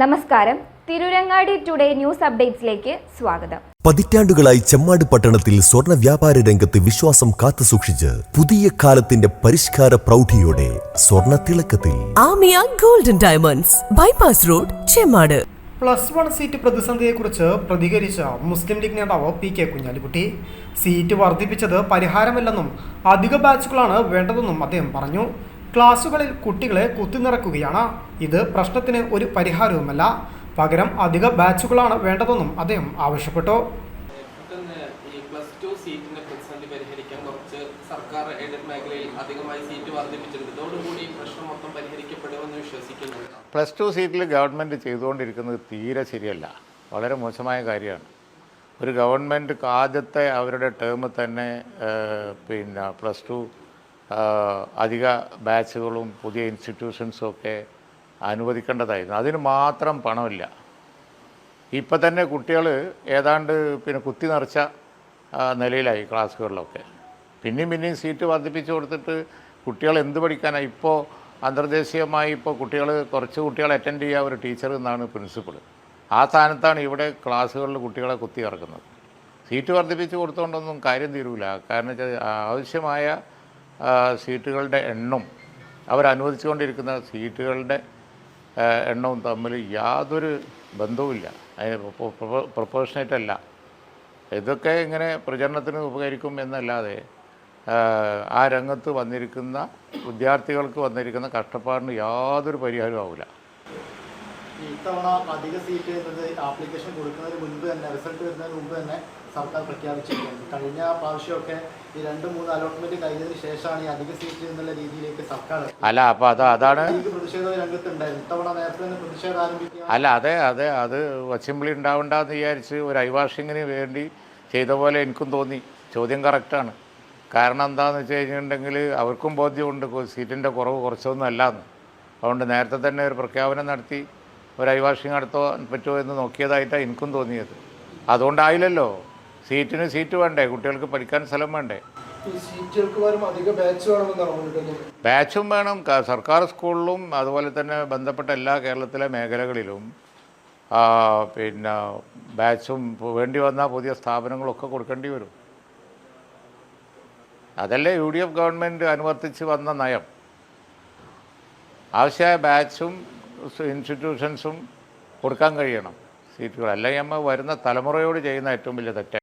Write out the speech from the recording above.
നമസ്കാരം. Tirurangadi today news അപ്ഡേറ്റ്സിലേക്ക് സ്വാഗതം. പതിറ്റാണ്ടുകളായി ചെമ്മാട് പട്ടണത്തിൽ സ്വർണ വ്യാപാര രംഗത്ത് വിശ്വാസം കാത്തുസൂക്ഷിച്ച് പുതിയ കാലത്തിന്റെ പരിഷ്കാര പ്രൗഢിയോടെ സ്വർണ തിളക്കത്തിൽ. Amiya Golden Diamonds bypass road Chemmad. Plus one seat പ്രതിസന്ധിയെക്കുറിച്ച് പ്രതികരിച്ച മുസ്ലിം ലീഗ് നേതാവ് പി കെ കുഞ്ഞാലിക്കുട്ടി. സീറ്റ് വർദ്ധിപ്പിച്ചത് പരിഹാരമല്ലെന്നും അധിക ബാച്ചുകളാണ് വേണ്ടതെന്നും അദ്ദേഹം പറഞ്ഞു. ക്ലാസുകളിൽ കുട്ടികളെ കുത്തിനിറക്കുകയാണ്. ഇത് പ്രശ്നത്തിന് ഒരു പരിഹാരവുമല്ല. പകരം അധിക ബാച്ചുകളാണ് വേണ്ടതെന്നും അദ്ദേഹം ആവശ്യപ്പെട്ടു. സർക്കാർ എയ്ഡഡ് മേഖലയിൽ അധികമായി സീറ്റ് വർദ്ധിപ്പിച്ചിട്ടുണ്ട്. ഇതോടുകൂടി പ്രശ്നം മൊത്തം പരിഹരിക്കപ്പെടുമെന്ന് വിശ്വസിക്കുന്നു. പ്ലസ് ടു സീറ്റിൽ ഗവൺമെന്റ് ചെയ്തുകൊണ്ടിരിക്കുന്നത് തീരെ ശരിയല്ല. വളരെ മോശമായ കാര്യമാണ്. ഒരു ഗവൺമെന്റ് ആദ്യത്തെ അവരുടെ ടേം തന്നെ പിന്നെ പ്ലസ് ടു അധിക ബാച്ചുകളും പുതിയ ഇൻസ്റ്റിറ്റ്യൂഷൻസും ഒക്കെ അനുവദിക്കേണ്ടതായിരുന്നു. അതിന് മാത്രം പണമില്ല. ഇപ്പം തന്നെ കുട്ടികൾ ഏതാണ്ട് പിന്നെ കുത്തി നിറച്ച നിലയിലായി ക്ലാസ്സുകളിലൊക്കെ. പിന്നെയും പിന്നെയും സീറ്റ് വർദ്ധിപ്പിച്ച് കൊടുത്തിട്ട് കുട്ടികൾ എന്ത് പഠിക്കാനാണ് ഇപ്പോൾ അന്തർദേശീയമായി ഇപ്പോൾ കുട്ടികൾ കുറച്ച് കുട്ടികൾ അറ്റൻഡ് ചെയ്യുക ഒരു ടീച്ചർ എന്നാണ് പ്രിൻസിപ്പൾ ആ സ്ഥാനത്താണ് ഇവിടെ ക്ലാസ്സുകളിൽ കുട്ടികളെ കുത്തി ഇറക്കുന്നത്. സീറ്റ് വർദ്ധിപ്പിച്ച് കൊടുത്തുകൊണ്ടൊന്നും കാര്യം തീരൂല. കാരണം വെച്ചാൽ ആവശ്യമായ സീറ്റുകളുടെ എണ്ണം അവരനുവദിച്ചുകൊണ്ടിരിക്കുന്ന സീറ്റുകളുടെ എണ്ണവും തമ്മിൽ യാതൊരു ബന്ധവുമില്ല. അതിന് പ്രൊപ്പോഷണേറ്റ് അല്ല. ഇതൊക്കെ ഇങ്ങനെ പ്രചരണത്തിന് ഉപകരിക്കും എന്നല്ലാതെ ആ, രംഗത്ത് വന്നിരിക്കുന്ന വിദ്യാർത്ഥികൾക്ക് വന്നിരിക്കുന്ന കഷ്ടപ്പാടിന് യാതൊരു പരിഹാരവും ആവില്ല. ഇത്തവണ അധിക സീറ്റ് എന്നത് ആപ്ലിക്കേഷൻ കൊടുക്കുന്നതിന് മുൻപ് തന്നെ റിസൾട്ട് വരുന്നതിന് മുമ്പ് തന്നെ സർക്കാർ പ്രഖ്യാപിച്ചിട്ടുണ്ട് കഴിഞ്ഞ പ്രാവശ്യമൊക്കെ ഈ രണ്ട് മൂന്ന് അലോട്ട്മെന്റ് കഴിഞ്ഞതിന് ശേഷമാണ് ഈ അധിക സീറ്റ് എന്നുള്ള രീതിയിലേക്ക് സർക്കാർ അല്ല അപ്പൊ അത് അതാണ് പ്രതിഷേധ രംഗത്തുണ്ടായിരുന്നു. ഇത്തവണ നേരത്തെ തന്നെ പ്രതിഷേധം ആരംഭിക്കുക. അല്ല അതെ അതെ അത് വച്ചിമ്പിളി ഉണ്ടാവണ്ടെന്ന് വിചാരിച്ച് ഒരു അഭിഭാഷകന് വേണ്ടി ചെയ്ത പോലെ എനിക്കും തോന്നി. ചോദ്യം കറക്റ്റാണ് കാരണം എന്താണെന്ന് വെച്ച് കഴിഞ്ഞിട്ടുണ്ടെങ്കിൽ അവർക്കും ബോധ്യമുണ്ട് സീറ്റിന്റെ കുറവ് കുറച്ചൊന്നും അല്ലാന്ന് അതുകൊണ്ട് നേരത്തെ തന്നെ ഒരു പ്രഖ്യാപനം നടത്തി. ഒരു അഭിഭാഷകം നടത്തോ പറ്റുമോ എന്ന് നോക്കിയതായിട്ടാണ് എനിക്കും തോന്നിയത്. അതുകൊണ്ടായില്ലല്ലോ. സീറ്റിന് സീറ്റ് വേണ്ടേ? കുട്ടികൾക്ക് പഠിക്കാൻ സ്ഥലം വേണ്ടേ? ബാച്ച് വേണം. സർക്കാർ സ്കൂളിലും അതുപോലെ തന്നെ ബന്ധപ്പെട്ട എല്ലാ കേരളത്തിലെ മേഖലകളിലും പിന്നെ ബാച്ചും വേണ്ടി വന്ന പുതിയ സ്ഥാപനങ്ങളൊക്കെ കൊടുക്കേണ്ടി വരും. അതല്ലേ യു ഡി എഫ് ഗവൺമെന്റ് അനുവർത്തിച്ച് വന്ന നയം. ആവശ്യമായ ബാച്ചും ഇൻസ്റ്റിറ്റ്യൂഷൻസും കൊടുക്കാൻ കഴിയണം. സീറ്റുകൾ. അല്ലെങ്കിൽ നമ്മൾ വരുന്ന തലമുറയോട് ചെയ്യുന്ന ഏറ്റവും വലിയ തെറ്റ്.